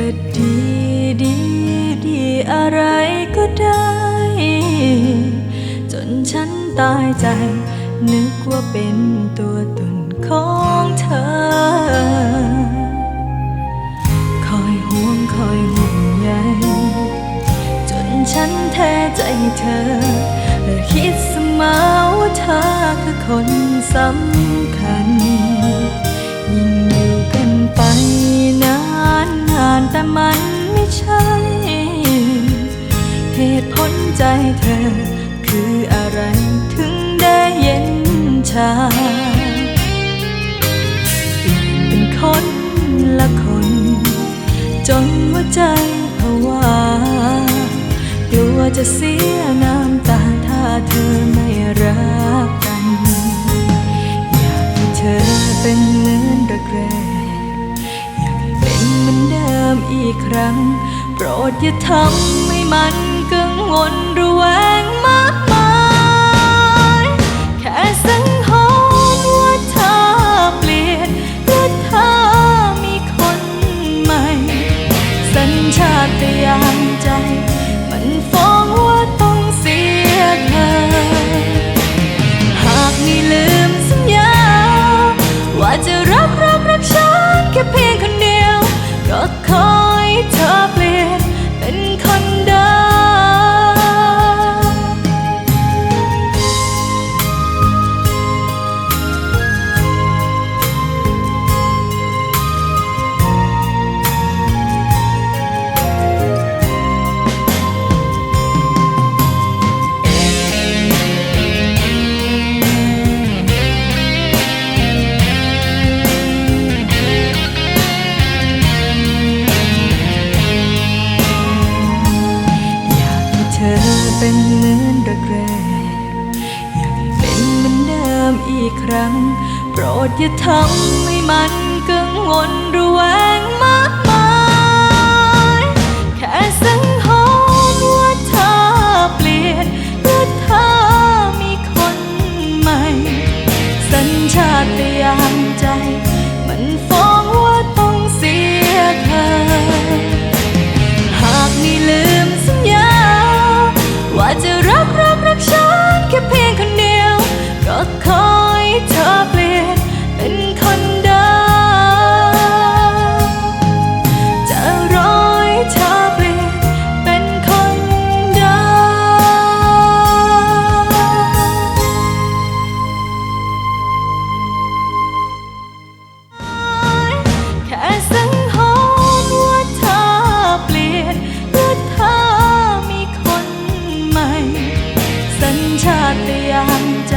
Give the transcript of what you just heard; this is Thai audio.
ก็ดีดีดีอะไรก็ได้ จนฉันตายใจ นึกว่าเป็นตัวตนของเธอ คอยห่วงคอยห่วงใยจนฉันแท้ใจเธอและคิดเสมอว่าเธอคือคนสำคั เธอ คืออะไรถึงได้เย็นชาเปลี่ยนเป็นคนละคน จนหัวใจภาวะกลัวจะเสียน้ำตาถ้าเธอไม่รักกัน อยากให้เธอเป็นเหมือนรักแรกอยากให้เป็นเหมือนเดิมอีกครั้ง โปรดอย่าทำให้มัน ระแวง อีกครั้ง โปรดอย่าทำให้มันกังวลระแวงมากมาย สัญชาตญาณใจ